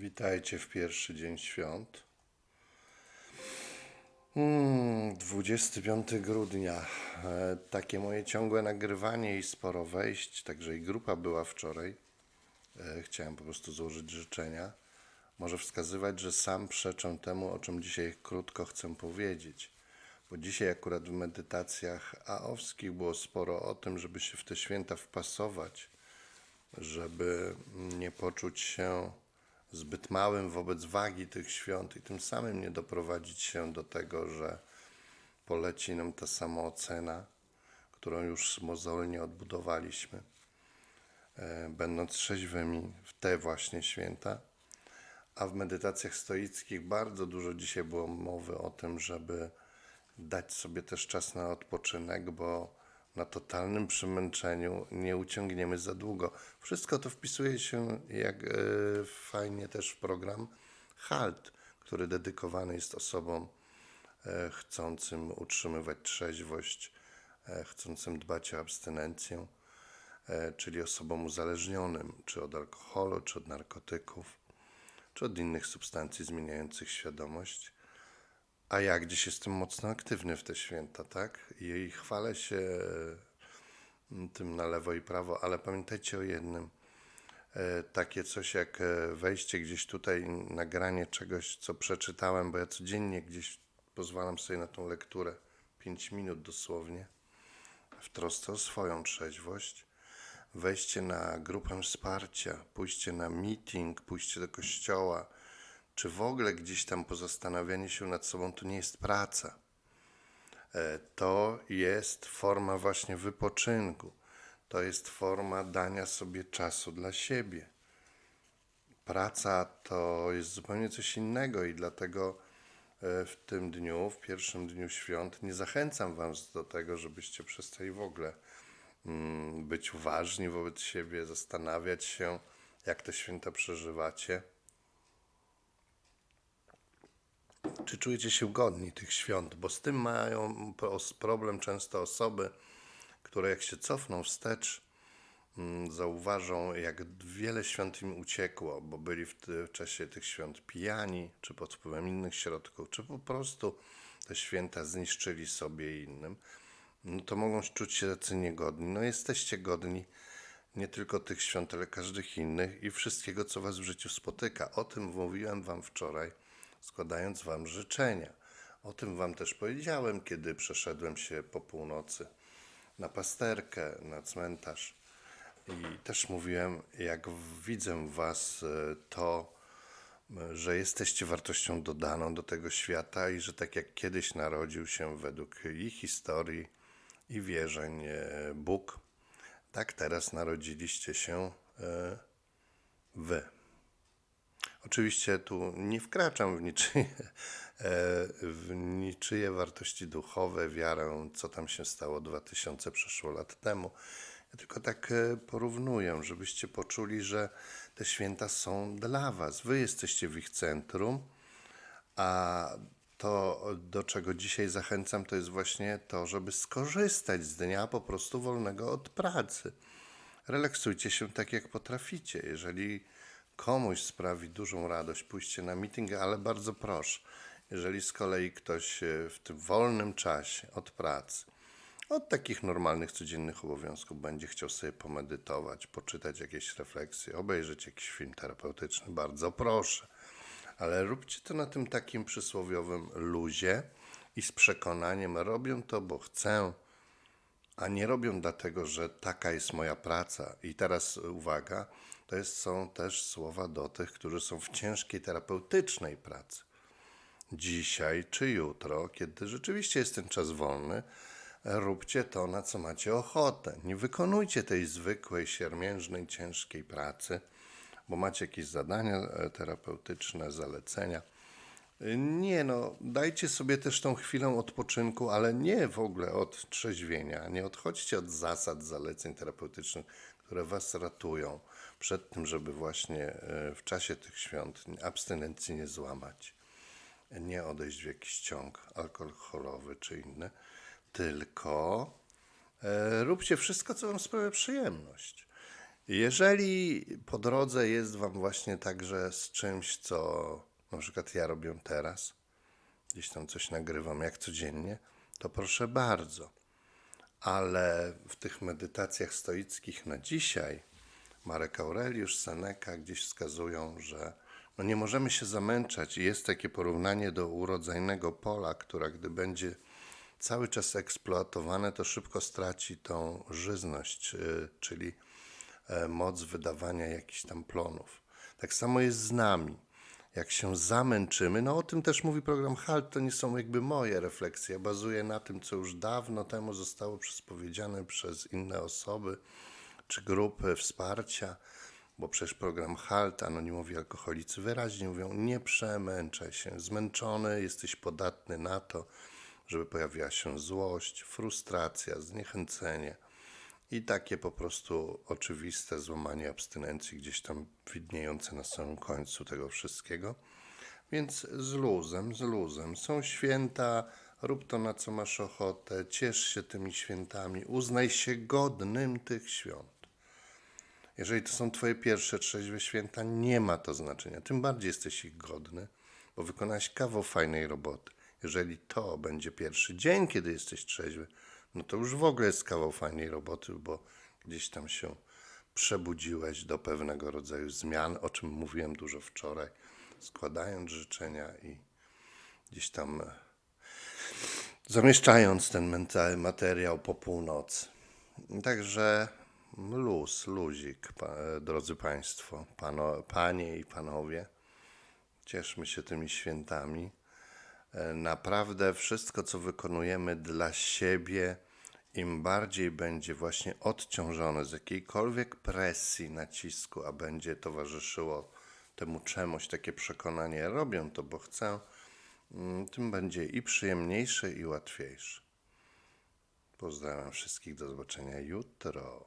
Witajcie w pierwszy dzień świąt. Hmm, 25 grudnia. E, takie moje ciągłe nagrywanie i sporo wejść, także i grupa była wczoraj. E, chciałem po prostu złożyć życzenia. Może wskazywać, że sam przeczę temu, o czym dzisiaj krótko chcę powiedzieć. Bo dzisiaj akurat w medytacjach aowskich było sporo o tym, żeby się w te święta wpasować, żeby nie poczuć się zbyt małym wobec wagi tych świąt i tym samym nie doprowadzić się do tego, że poleci nam ta samoocena, którą już mozolnie odbudowaliśmy, e, będąc trzeźwymi w te właśnie święta. A w medytacjach stoickich bardzo dużo dzisiaj było mowy o tym, żeby dać sobie też czas na odpoczynek, bo na totalnym przemęczeniu nie uciągniemy za długo. Wszystko to wpisuje się jak e, fajnie też w program HALT, który dedykowany jest osobom e, chcącym utrzymywać trzeźwość, e, chcącym dbać o abstynencję, czyli osobom uzależnionym, czy od alkoholu, czy od narkotyków, czy od innych substancji zmieniających świadomość. A ja gdzieś jestem mocno aktywny w te święta, tak? I chwalę się mm, tym na lewo i prawo, ale pamiętajcie o jednym. E, Takie coś jak e, wejście gdzieś tutaj, nagranie czegoś, co przeczytałem, bo ja codziennie gdzieś pozwalam sobie na tą lekturę, 5 minut dosłownie, w trosce o swoją trzeźwość. Wejście na grupę wsparcia, pójście na meeting, pójście do kościoła, czy w ogóle gdzieś tam pozastanawianie się nad sobą, to nie jest praca. E, To jest forma właśnie wypoczynku. To jest forma dania sobie czasu dla siebie. Praca to jest zupełnie coś innego i dlatego e, w tym dniu, w pierwszym dniu świąt, nie zachęcam Was do tego, żebyście przestali w ogóle mm, być uważni wobec siebie, zastanawiać się, jak te święta przeżywacie. Czy czujecie się godni tych świąt, bo z tym mają problem często osoby, które jak się cofną wstecz, mm, zauważą, jak wiele świąt im uciekło, bo byli w, w czasie tych świąt pijani, czy pod wpływem innych środków, czy po prostu te święta zniszczyli sobie innym, no to mogą czuć się tacy niegodni. No jesteście godni nie tylko tych świąt, ale każdych innych i wszystkiego, co was w życiu spotyka. O tym mówiłem wam wczoraj, składając wam życzenia. O tym wam też powiedziałem, kiedy przeszedłem się po północy na pasterkę, na cmentarz. I też mówiłem, jak widzę was e, to, m, że jesteście wartością dodaną do tego świata i że tak jak kiedyś narodził się według ich historii i wierzeń e, Bóg, tak teraz narodziliście się e, wy. Oczywiście tu nie wkraczam w niczyje, e, w niczyje wartości duchowe, wiarę, co tam się stało 2000 przeszło lat temu. Ja tylko tak e, porównuję, żebyście poczuli, że te święta są dla Was. Wy jesteście w ich centrum, a to, do czego dzisiaj zachęcam, to jest właśnie to, żeby skorzystać z dnia po prostu wolnego od pracy. Relaksujcie się tak, jak potraficie. Jeżeli komuś sprawi dużą radość pójście na meeting, ale bardzo proszę, jeżeli z kolei ktoś e, w tym wolnym czasie od pracy, od takich normalnych, codziennych obowiązków będzie chciał sobie pomedytować, poczytać jakieś refleksje, obejrzeć jakiś film terapeutyczny, bardzo proszę. Ale róbcie to na tym takim przysłowiowym luzie i z przekonaniem robię to, bo chcę, a nie robią dlatego, że taka jest moja praca. I teraz uwaga, to jest, są też słowa do tych, którzy są w ciężkiej terapeutycznej pracy. Dzisiaj czy jutro, kiedy rzeczywiście jest ten czas wolny, róbcie to, na co macie ochotę. Nie wykonujcie tej zwykłej, siermiężnej, ciężkiej pracy, bo macie jakieś zadania e, terapeutyczne, zalecenia. Nie no, dajcie sobie też tą chwilę odpoczynku, ale nie w ogóle od trzeźwienia. Nie odchodźcie od zasad, zaleceń terapeutycznych, które was ratują przed tym, żeby właśnie e, w czasie tych świąt abstynencji nie złamać, nie odejść w jakiś ciąg alkoholowy czy inny, tylko e, róbcie wszystko, co wam sprawia przyjemność. Jeżeli po drodze jest Wam właśnie także z czymś, co na przykład ja robię teraz, gdzieś tam coś nagrywam jak codziennie, to proszę bardzo. Ale w tych medytacjach stoickich na dzisiaj Marek Aureliusz, Seneca gdzieś wskazują, że no nie możemy się zamęczać. Jest takie porównanie do urodzajnego pola, która gdy będzie cały czas eksploatowane, to szybko straci tą żyzność, y, czyli e, moc wydawania jakichś tam plonów. Tak samo jest z nami. Jak się zamęczymy, no o tym też mówi program HALT, to nie są jakby moje refleksje. Ja bazuję na tym, co już dawno temu zostało przyspowiedziane przez inne osoby czy grupy wsparcia, bo przecież program HALT, anonimowi alkoholicy wyraźnie mówią, nie przemęczaj się, zmęczony, jesteś podatny na to, żeby pojawiła się złość, frustracja, zniechęcenie i takie po prostu oczywiste złamanie abstynencji gdzieś tam widniejące na samym końcu tego wszystkiego. Więc z luzem, z luzem. Są święta, rób to na co masz ochotę, ciesz się tymi świętami, uznaj się godnym tych świąt. Jeżeli to są Twoje pierwsze trzeźwe święta, nie ma to znaczenia. Tym bardziej jesteś ich godny, bo wykonałeś kawał fajnej roboty. Jeżeli to będzie pierwszy dzień, kiedy jesteś trzeźwy, no to już w ogóle jest kawał fajnej roboty, bo gdzieś tam się przebudziłeś do pewnego rodzaju zmian, o czym mówiłem dużo wczoraj, składając życzenia i gdzieś tam e, zamieszczając ten materiał po północy. Także luz, luzik, e, drodzy Państwo, pano, Panie i Panowie. Cieszmy się tymi świętami. E, Naprawdę wszystko, co wykonujemy dla siebie, im bardziej będzie właśnie odciążone z jakiejkolwiek presji, nacisku, a będzie towarzyszyło temu czemuś takie przekonanie, robię to, bo chcę, mm, tym będzie i przyjemniejsze, i łatwiejsze. Pozdrawiam wszystkich, do zobaczenia jutro.